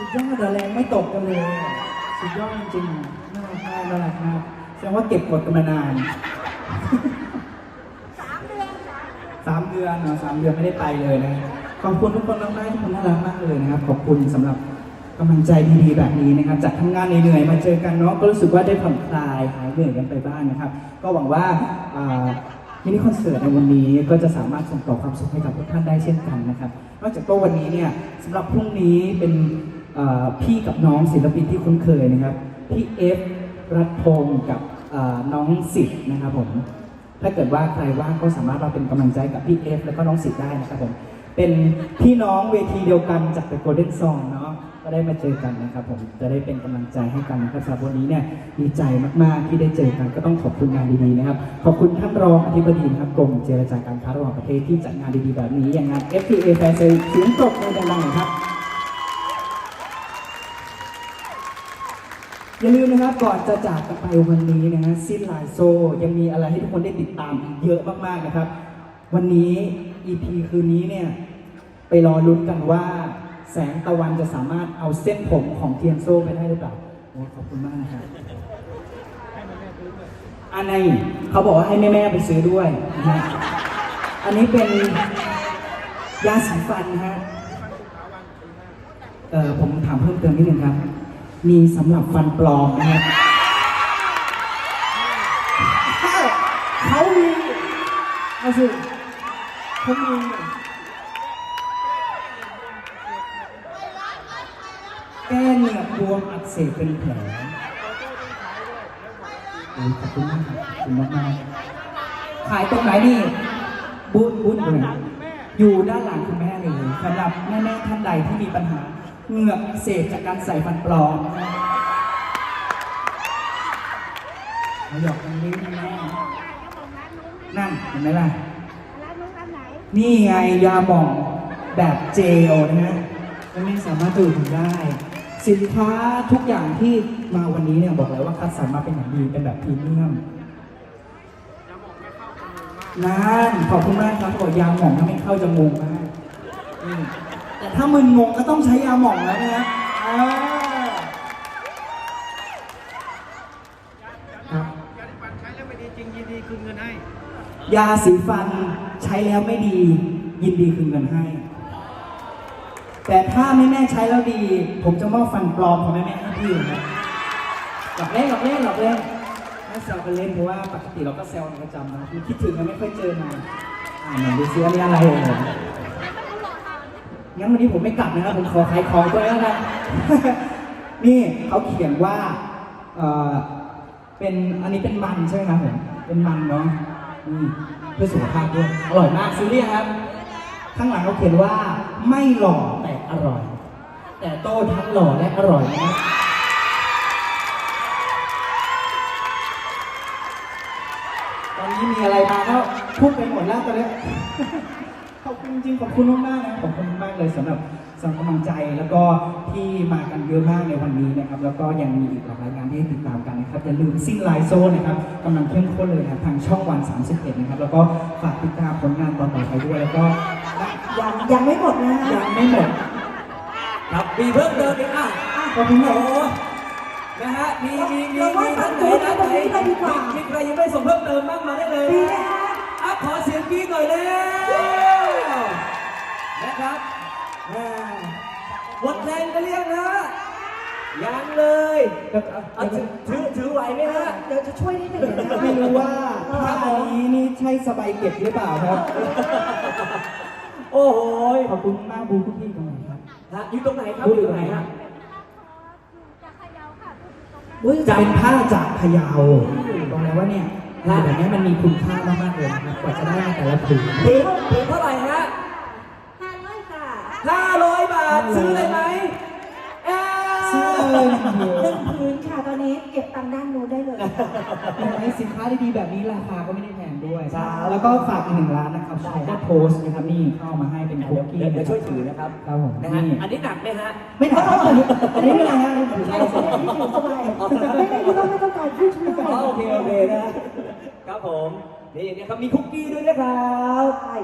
สุดยอดอะแรงไม่ตกกันเลยอะสุดยอดจริงๆน่ารักมากน่ารักมากแสดงว่าเก็บกดกันมานานสามเดือนค่ะสามเดือนเนาะสามเดือนไม่ได้ไปเลยนะขอบคุณทุกคนมากๆทุกคนน่ารักมากเลยนะครับ ขอบคุณสำหรับกำลังใจดีๆแบบนี้นะครับ จากทำงานเหนื่อยๆมาเจอกันเนาะก็รู้สึกว่าได้ผ่อนคลายหายเหนื่อยกันไปบ้างนะครับ ก็หวังว่าอ่ามินิคอนเสิร์ตในวันนี้ก็จะสามารถส่งต่อความสุขให้กับทุกท่านได้เช่นกันนะครับ นอกจากตัววันนี้เนี่ยสำหรับพรุ่งนี้เป็นอ่า พี่กับน้องศิลปินที่คุ้นเคยนะครับ พี่เอฟรัตพงศ์กับน้องสิทธ์นะครับผม ถ้าเกิดว่าใครว่างก็สามารถมาเป็นกำลังใจกับพี่เอฟแล้วก็น้องสิทธ์ได้นะครับผม เป็นพี่น้องเวทีเดียวกันจาก The Golden Song เนาะ ก็ได้มาเจอกันนะครับผม จะได้เป็นกำลังใจให้กันนะครับสำหรับวันนี้เนี่ยดีใจมากๆที่ได้เจอกัน ก็ต้องขอบคุณงานดีๆนะครับ ขอบคุณท่านรองอธิบดีนะครับกรมเจรจาการค้าระหว่างประเทศที่จัดงานดีๆแบบนี้ อย่างงาน FTA Fair Sale เสียงตกในดังๆหน่อยครับ อย่าลืมนะครับก่อนจะจากกันไปวันนี้นะฮะสิ้นลายโซยังมีอะไรให้ทุกคนได้ติดตามอีกเยอะมากๆนะครับ วันนี้ EP คืนนี้เนี่ย ไปรอลุ้นกันว่า แสงตะวันจะสามารถเอาเส้นผมของเทียนโซ่ไปได้หรือเปล่าโอ้ขอบคุณมากนะครับอันนี้เขาบอกว่าให้แม่ๆไปซื้อด้วยนะฮะอันนี้เป็นยาสีฟันนะฮะเอ่อผมถามเพิ่มเติมนิดนึงครับ มีสำหรับฟันปลอมนะครับอ้าวเขามีเอาสิเขามีแก้เหนือกบวมอักเสบเป็นแผลโอ้ยขอบคุณมากครับขอบคุณมากมากๆขายตรงไหนนี่บุญบุญอยู่ไหนอยู่ด้านหลังคุณแม่เลยสำหรับแม่ๆท่านใดที่มีปัญหา เหงือกอักเสบจากการใส่ฟันปลอมมาหยอกกันนี้แม่แล้วบอกร้านนู้นให้นั่นเห็นไหมล่ะ นี่ไงยาหม่องแบบเจลนะฮะไม่สามารถดื่มได้ สินค้าทุกอย่างที่มาวันนี้เนี่ยบอกเลยว่าคัดสรรมาเป็นอย่างดีเป็นแบบพรีเมียมนั่นขอบคุณมากครับเขาบอกยาหม่องถ้าไม่เข้าจะงงมาก ถ้ามึนงงก็ต้องใช้ยาหม่องแล้วนะฮะอ่าครับยาสีฟันใช้แล้วไม่ดีจริงยินดีคืนเงินให้ ยาสีฟันใช้แล้วไม่ดี ยินดีคืนเงินให้ แต่ถ้าแม่แม่ๆใช้แล้วดี ผมจะมอบฟันปลอมของแม่แม่ๆให้พี่นะหลอกเล่นหลอกเล่นหลอกเล่นไม่แซวกันเล่นเพราะว่าปกติเราก็แซวกันประจำนะคือคิดถึงกันไม่ค่อยเจอนานอ่าไหนดูซิว่านี่อะไรเอ่ย งั้นวันนี้ผมไม่กลับนะครับผมขอขายของตัวแล้วกัน นี่เขาเขียนว่าเออเป็นอันนี้เป็นมันใช่ไหมครับผมเป็นมันเนาะนี่เพื่อสุขภาพด้วยอร่อยมากซื้อหรือยังครับ ข้างหลังเขาเขียนว่าไม่หล่อแต่อร่อย แต่โต้ทั้งหล่อและอร่อยนะตอนนี้มีอะไรมาก็พูดไปหมดแล้วตอนนี้ ขอบคุณจริงๆขอบคุณมากๆนะขอบคุณมากเลยสำหรับสำหรับกำลังใจแล้วก็ที่มากันเยอะมากในวันนี้นะครับ แล้วก็ยังมีอีกหลากหลายงานที่ให้ติดตามกันนะครับอย่าลืมสิ้นไลน์โซนะครับกำลังเข้มข้นเลยนะครับทางช่องวัน 31 นะครับ แล้วก็ฝากติดตามผลงานต่อๆไปด้วยแล้วก็ยังยังไม่หมดนะฮะยังไม่หมดครับมีเพิ่มเติมอีกอะขอบคุณคโอ้รับโหนะฮะมีมีมีเราว่ามีท่านไหนฝั่ท่างนนู้นไหนไปดีกว่ามีใครยังไม่ส่งเพิ่มเติมบ้างมาได้เลยมีนะไหมฮะอะขอเสียงกรี๊ดหน่อยแล้ว นะครับอ่าหมดแรงกันหรือยังฮะยังเลยเอาถือถือถือไหวไหมฮะ เดี๋ยวจะช่วยนิดหนึ่งนะ ไม่รู้ว่าถ้าอันนี้นี่ใช่สบายเก็บหรือเปล่าครับ โอ้โหขอบคุณมากบูคุกกี้ตรงไหนครับฮะอยู่ตรงไหนครับบูอยู่ตรงไหนฮะจะเขยาค่ะพูดถึงตรงนั้นอุ๊ยจะเป็นผ้าจากพะเยาบอกเลยว่าเนี่ยผ้าแบบนี้มันมีคุณค่ามากๆเลยนะครับกว่าจะได้มาแต่ละผืนถือถือเท่าไหร่ฮะ ห้าร้อยบาท ซื้อเลยไหมเอ้ซื้อเลยเรื่องพื้นค่ะตอนนี้เก็บตังค์ด้านโน้นได้เลย เห็สินค้าดีๆแบบนี้ราคาก็ไม่ได้แพงด้วย ใช่ แล้วก็ฝากอีกหนึ่งร้านนะครับชื่กโพสนะครับนี่เข้ามาให้เป็นคุกกี้เดี๋ยวเะช่วยถือนะครับครับผมนี่อันนี้หนักไหมฮะ ไม่หนักอันนี้ไม่เป็นไรฮะใช่ใช่ไม่สบายไม่ต้องไม่ต้องกาช่วยช่วยอ๋อโอเคโอเคนะครับผมนี่นะครับมีคุกกี้ด้วยนะครับ ใช่